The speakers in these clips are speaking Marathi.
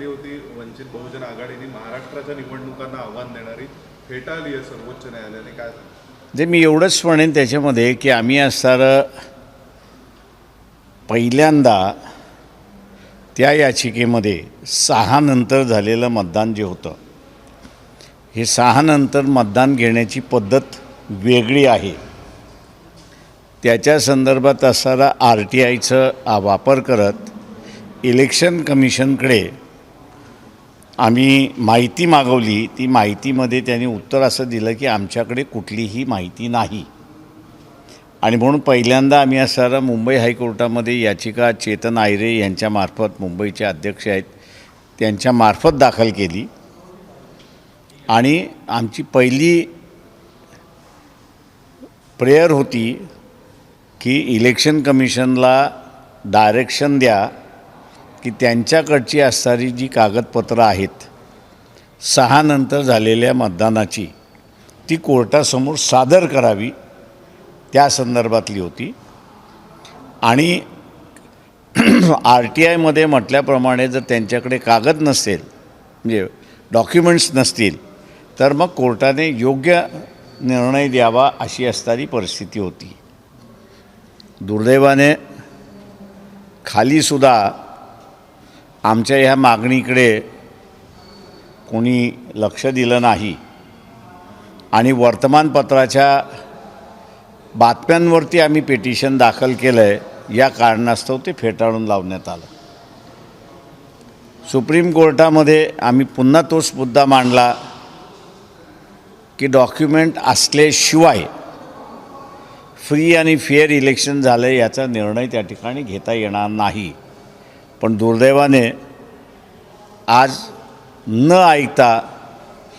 केली होती. वंचित बहुजन आघाडीने महाराष्ट्राच्या निवडणुकांना आव्हान देणारी फेटाळली आहे सर्वोच्च न्यायालयाने. काय जे मी एवढंच म्हणेन त्याच्यामध्ये की आम्ही असणारं पहिल्यांदा त्या याचिकेमध्ये सहा नंतर झालेलं मतदान जे होतं हे सहा नंतर मतदान घेण्याची पद्धत वेगळी आहे. त्याच्या संदर्भात असणारा आर टी आयचं वापर करत इलेक्शन कमिशनकडे आम्ही माहिती मागवली. ती माहितीमध्ये त्यांनी उत्तर असं दिलं की आमच्याकडे कुठलीही माहिती नाही. आणि म्हणून पहिल्यांदा आम्ही असणारा मुंबई हायकोर्टामध्ये याचिका चेतन आयरे यांच्यामार्फत मुंबईचे अध्यक्ष आहेत त्यांच्यामार्फत दाखल केली. आणि आमची पहिली प्रेयर होती की इलेक्शन कमिशनला डायरेक्शन द्या की त्यांच्याकडची असणारी जी कागदपत्रं आहेत सहा नंतर झालेल्या मतदानाची ती कोर्टासमोर सादर करावी त्या संदर्भातली होती. आणि आर टी आयमध्ये म्हटल्याप्रमाणे जर त्यांच्याकडे कागद नसेल म्हणजे डॉक्युमेंट्स नसतील तर मग कोर्टाने योग्य निर्णय द्यावा अशी असणारी परिस्थिती होती. दुर्दैवाने खालीसुद्धा आमच्या ह्या मागणीकडे कोणी लक्ष दिलं नाही. आणि वर्तमानपत्राच्या बातम्यांवरती आम्ही पेटिशन दाखल केलं आहे या कारणास्तव ते फेटाळून लावण्यात आलं. सुप्रीम कोर्टामध्ये आम्ही पुन्हा तोच मुद्दा मांडला की डॉक्युमेंट असल्याशिवाय फ्री आणि फेअर इलेक्शन झालं याचा निर्णय त्या ठिकाणी घेता येणार नाही. पण दुर्दैवाने आज न ऐकता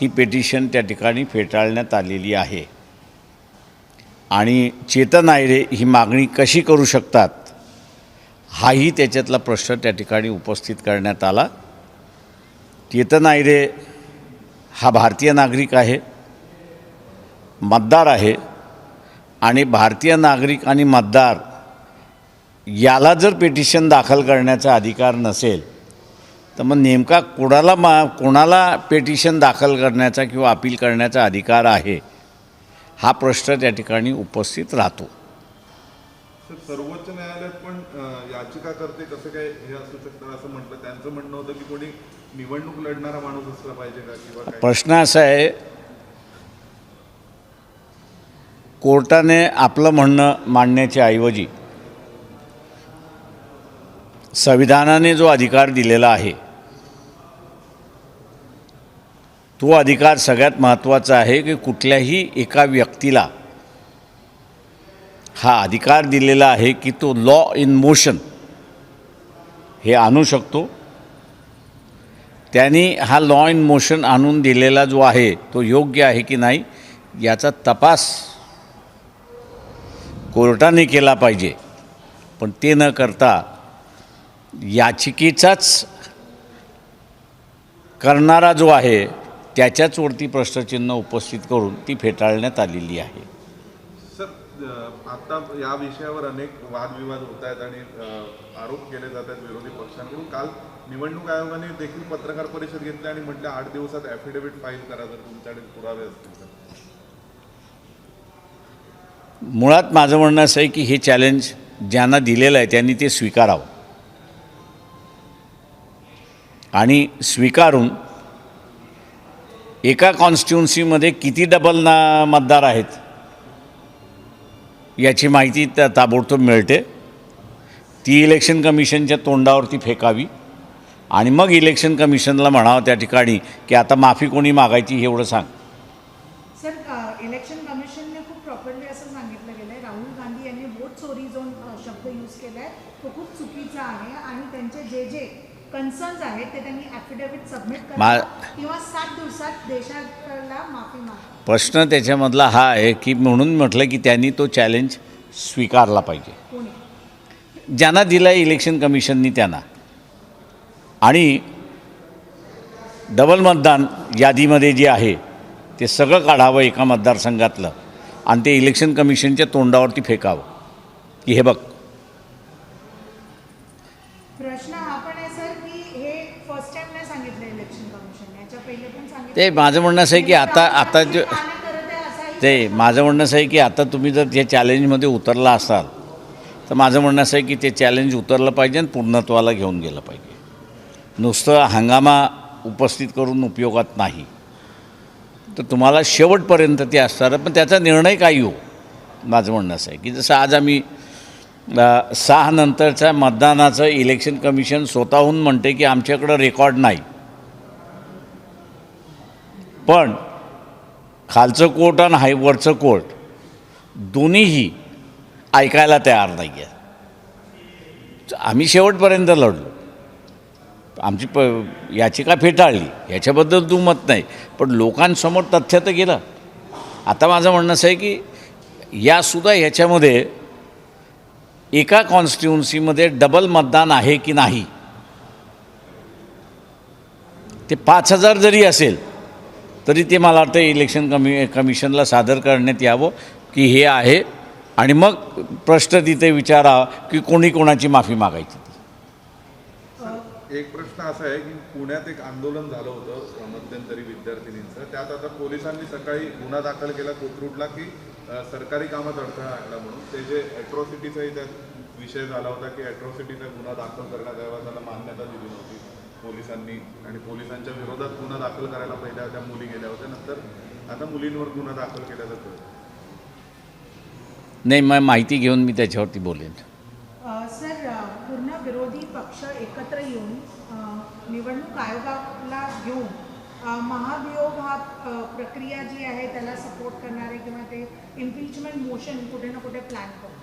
ही पेटिशन त्या ठिकाणी फेटाळण्यात आलेली आहे. आणि चेतन आयरे ही मागणी कशी करू शकतात हाही त्याच्यातला प्रश्न त्या ठिकाणी उपस्थित करण्यात आला. चेतन आयरे हा भारतीय नागरिक आहे मतदार आहे आणि भारतीय नागरिक आणि मतदार याला जर पेटिशन दाखल करण्याचा अधिकार नसेल तर मग नेमका कोणाला मा कोणाला पेटिशन दाखल करण्याचा किंवा अपील करण्याचा अधिकार आहे हा प्रश्न त्या ठिकाणी उपस्थित राहतो. सर सर्वोच्च न्यायालयात पण अं, याचिकाकर्ते कसं काय हे असू शकतं असं म्हटलं त्यांचं म्हणणं होतं की कोणी निवडणूक लढणारा माणूस असला पाहिजे का किंवा प्रश्न असा आहे कोर्टाने आपलं म्हणणं मांडण्याच्या ऐवजी संविधानाने जो अधिकार दिलेला आहे तो अधिकार सगळ्यात महत्त्वाचा आहे की कुठल्याही एका व्यक्तीला हा अधिकार दिलेला आहे की तो लॉ इन मोशन हे आणू शकतो. त्यांनी हा लॉ इन मोशन आणून दिलेला जो आहे तो योग्य आहे की नाही याचा तपास कोर्टाने केला पाहिजे. पण ते न करता याचिकेचाच करणारा जो आहे त्याच्याचवरती प्रश्नचिन्ह उपस्थित करून ती फेटाळण्यात आलेली आहे. आता या विषयावर अनेक वादविवाद होत आहेत आणि आरोप केले जात आहेत विरोधी पक्षांकडून. काल निवडणूक आयोगाने देखील पत्रकार परिषद घेतली आणि म्हटलं आठ दिवसात ॲफिडेव्हिट फाईल करा जर तुमच्याकडे पुरावे असतील तर. मुळात माझं म्हणणं असं आहे की हे चॅलेंज ज्यांना दिलेलं आहे त्यांनी ते स्वीकारावं. आणि स्वीकारून एका कॉन्स्टिट्युन्सीमध्ये किती डबल ना मतदार आहेत याची माहिती त्या ताबडतोब मिळते. ती इलेक्शन कमिशनच्या तोंडावरती फेकावी आणि मग इलेक्शन कमिशनला म्हणावं त्या ठिकाणी की आता माफी कोणी मागायची हे एवढं सांग सर अ, इलेक्शन कमिशनने खूप प्रॉपरली असं सांगितलं गेलं आहे राहुल गांधी यांनी वोट चोरी जो अ, शब्द यूज केला आहे तो खूप चुकीचा आहे आणि त्यांचे जे जे कन्सर्न्स आहेत ते त्यांनी ॲफिडेव्हिट सबमिट मा- करा किंवा सात दिवसात देशाला माफी मागा. प्रश्न त्याच्यामधला हा आहे की म्हणून म्हटलं की त्यांनी तो चॅलेंज स्वीकारला पाहिजे. कोणी? ज्यांना दिला इलेक्शन कमिशननी त्यांना. आणि डबल मतदान यादीमध्ये जे आहे ते सगळं काढावं एका मतदारसंघातलं. आणि ते इलेक्शन कमिशनच्या तोंडावरती फेकावं. की हे बघ प्रश्न हा पण आहे सर की हे फर्स्ट टाइम नाही सांगितलं इलेक्शन कमिशन याच्या पहिले पण सांगितलं ते माझं म्हणणं असं आहे की आता आता जे ते माझं म्हणणं असं आहे की आता तुम्ही जर या चॅलेंजमध्ये उतरला असाल तर माझं म्हणणं असं आहे की ते चॅलेंज उतरलं पाहिजे आणि पूर्णत्वाला घेऊन गेलं पाहिजे. नुसतं हंगामा उपस्थित करून उपयोगात नाही. तर तुम्हाला शेवटपर्यंत ते असणार पण त्याचा निर्णय काही हो? येऊ माझं म्हणणं असं आहे की जसं आज आम्ही सहा नंतरच्या मतदानाचं इलेक्शन कमिशन स्वतःहून म्हणते की आमच्याकडं रेकॉर्ड नाही. पण खालचं कोर्ट आणि हायवरचं कोर्ट दोन्हीही ऐकायला तयार नाही आहे आम्ही शेवटपर्यंत लढलो. आमची प याचिका फेटाळली. याच्याबद्दल दुमत नाही. पण लोकांसमोर तथ्य तर गेलं. आता माझं म्हणणं असं आहे की यासुद्धा ह्याच्यामध्ये एका कॉन्स्टिट्युन्सीमध्ये डबल मतदान आहे की नाही? ते पाच हजार जरी असेल तरी ते मला वाटतं इलेक्शन कमी कमिशनला सादर करण्यात यावं की हे आहे. आणि मग प्रश्न तिथे विचारा की कोणी कोणाची माफी मागायची. एक प्रश्न असा आहे की पुण्यात एक आंदोलन झालं होतं मध्यंतरी विद्यार्थिनींचं. त्यात आता पोलिसांनी सकाळी गुन्हा दाखल केला कोथरूडला की सरकारी कामात अडथळा आणला म्हणून. ते जे ॲट्रॉसिटीचाही त्यात विषय झाला होता की ॲट्रॉसिटीचा गुन्हा दाखल करण्यात यावा त्याला मान्यता दिली नव्हती. पोलिसांनी आणि पोलिसांच्या विरोधात गुन्हा दाखल करायला पहिल्या त्या मुली गेल्या होत्या. नंतर आता मुलींवर गुन्हा दाखल केला जातो. नाही मग माहिती घेऊन मी त्याच्यावरती बोलेन. सर पूर्ण विरोधी पक्ष एकत्र येऊन निवडणूक आयोगाला घेऊन महाभियोग हा प्रक्रिया जी आहे त्याला सपोर्ट करणारे किंवा ते इम्पिचमेंट मोशन कुठे ना कुठे प्लॅन करतो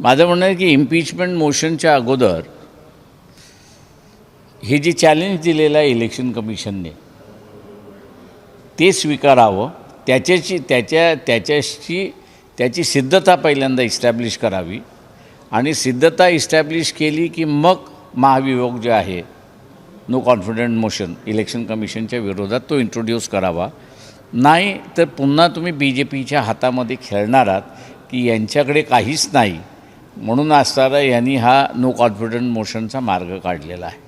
माझं म्हणणं आहे की इम्पिचमेंट मोशनच्या अगोदर हे जे चॅलेंज दिलेलं आहे इलेक्शन कमिशनने ते स्वीकारावं. त्याच्याची त्याच्या त्याच्याशी त्याची सिद्धता पहिल्यांदा इस्टॅब्लिश करावी. आणि सिद्धता इस्टॅब्लिश केली की मग महाभियोग जे आहे नो कॉन्फिडंट मोशन इलेक्शन कमिशनच्या विरोधात तो इंट्रोड्यूस करावा. नाही तर पुन्हा तुम्ही बी जे पीच्या हातामध्ये खेळणार आहात की यांच्याकडे काहीच नाही. म्हणून असणारा यांनी हा नो कॉन्फिडंट मोशनचा मार्ग काढलेला आहे.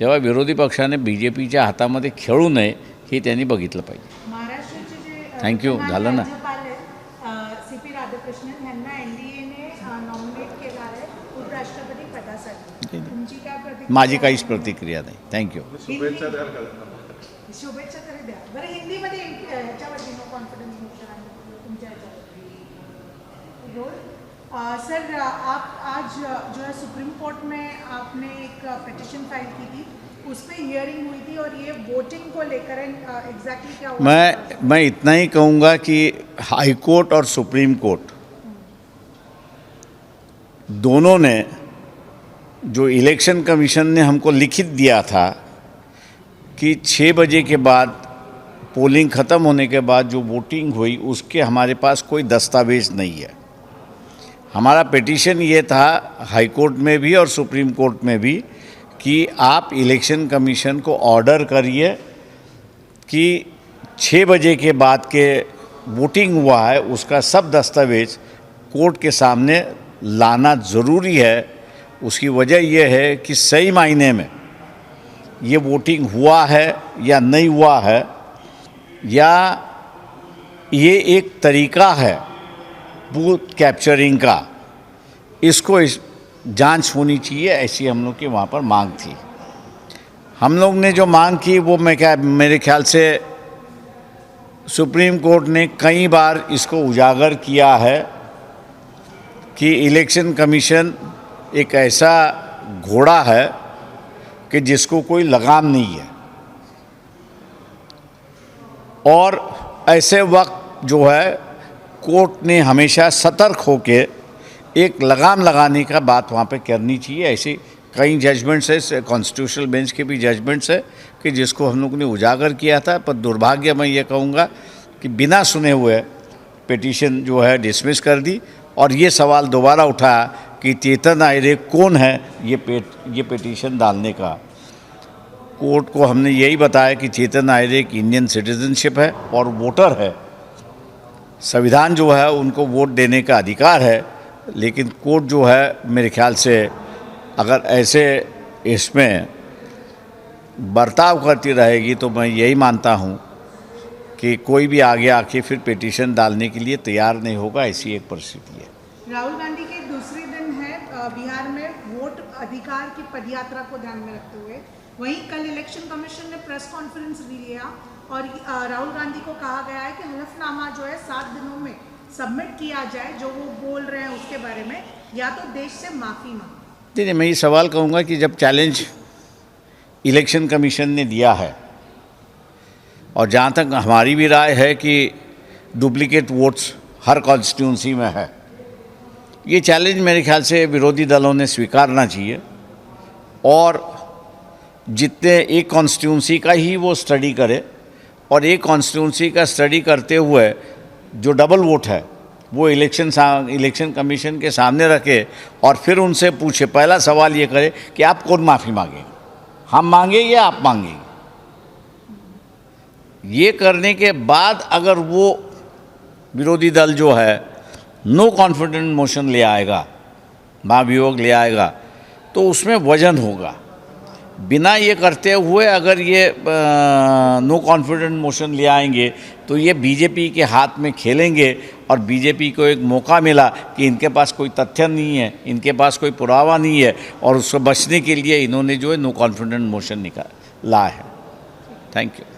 तेव्हा विरोधी पक्षाने बी जे पीच्या हातामध्ये खेळू नये हे त्यांनी बघितलं पाहिजे. विद्यमान झालं ना. राज्यपाल आहेत सी पी राधाकृष्णन यांना एनडीएने नॉमिनेट केलं आहे उपराष्ट्रपती पदासाठी. तुमची काय प्रतिक्रिया? माझी काहीच प्रतिक्रिया नाही. थँक्यू शुभेच्छा अ, सर आप आज जो है सुप्रीम कोर्ट में आपने एक पिटिशन फ़ाइल की थी उस पर हियरिंग हुई थी और ये वोटिंग को लेकर एग्जैक्टली क्या हुआ? मैं मैं इतना ही कहूँगा कि हाई कोर्ट और सुप्रीम कोर्ट दोनों ने जो इलेक्शन कमीशन ने हमको लिखित दिया था कि छः बजे के बाद पोलिंग ख़त्म होने के बाद जो वोटिंग हुई उसके हमारे पास कोई दस्तावेज़ नहीं है। हमारा पिटीशन ये था हाई कोर्ट में भी और सुप्रीम कोर्ट में भी कि आप इलेक्शन कमीशन को ऑर्डर करिए कि छः बजे के बाद के वोटिंग हुआ है, उसका सब दस्तावेज़ कोर्ट के सामने लाना ज़रूरी है। उसकी वजह यह है कि सही मायने में ये वोटिंग हुआ है या नहीं हुआ है या ये एक तरीका है बूथ कैप्चरिंग का। इसको इस जाँच होनी चाहिए, ऐसी हम लोग की वहाँ पर मांग थी। हम लोग ने जो मांग की, वो मैं क्या, मेरे ख्याल से सुप्रीम कोर्ट ने कई बार इसको उजागर किया है कि इलेक्शन कमीशन एक ऐसा घोड़ा है कि जिसको कोई लगाम नहीं है। और ऐसे वक्त जो है कोर्ट ने हमेशा सतर्क होके एक लगाम लगाने का बात वहाँ पे करनी चाहिए। ऐसे कई जजमेंट्स है कॉन्स्टिट्यूशनल बेंच के भी जजमेंट्स है कि जिसको हम लोग ने उजागर किया था। पर दुर्भाग्य मैं ये कहूँगा कि बिना सुने हुए पिटीशन जो है डिसमिस कर दी और ये सवाल दोबारा उठाया कि चेतन आयरे कौन है ये पेट ये पिटीशन डालने का। कोर्ट को हमने यही बताया कि चेतन आयरे एक इंडियन सिटीजनशिप है और वोटर है। संविधान जो है, उनको वोट देने का अधिकार है, लेकिन कोर्ट जो है, मेरे ख्याल से अगर ऐसे इसमें बर्ताव करती रहेगी तो मैं यही मानता हूँ कि कोई भी आगे आके फिर पिटीशन डालने के लिए तैयार नहीं होगा, ऐसी एक परिस्थिति है। राहुल गांधी के दूसरे दिन है बिहार में वोट अधिकार की पदयात्रा को ध्यान में रखते हुए। वहीं कल इलेक्शन कमीशन ने प्रेस कॉन्फ्रेंस भी लिया। और राहुल गांधी को कहा गया है कि हलफनामा जो है सात दिनों में सबमिट किया जाए, जो वो बोल रहे हैं उसके बारे में, या तो देश से माफ़ी मांगे। देखिए मैं ये सवाल कहूँगा कि जब चैलेंज इलेक्शन कमीशन ने दिया है, और जहाँ तक हमारी भी राय है कि डुप्लीकेट वोट्स हर कॉन्स्टिट्यूंसी में है, ये चैलेंज मेरे ख्याल से विरोधी दलों ने स्वीकारना चाहिए, और जितने एक कॉन्स्टिट्यूंसी का ही वो स्टडी करे और एक कॉन्स्टिट्यूंसी का स्टडी करते हुए जो डबल वोट है, वो इलेक्शन इलेक्शन कमीशन के सामने रखे और फिर उनसे पूछे। पहला सवाल ये करे कि आप कौन माफ़ी मांगे? हम मांगे या आप मांगेंगे ये करने के बाद अगर वो विरोधी दल जो है नो कॉन्फिडेंट मोशन ले आएगा, महाभियोग ले आएगा तो उसमें वज़न होगा। बिना ये करते हुए अगर ये नो कॉन्फिडेंट मोशन ले आएँगे तो ये बीजेपी के हाथ में खेलेंगे और बीजेपी को एक मौका मिला कि इनके पास कोई तथ्य नहीं है, इनके पास कोई पुरावा नहीं है और उसको बचने के लिए इन्होंने जो है नो कॉन्फिडेंट मोशन निकाल ला है। Thank you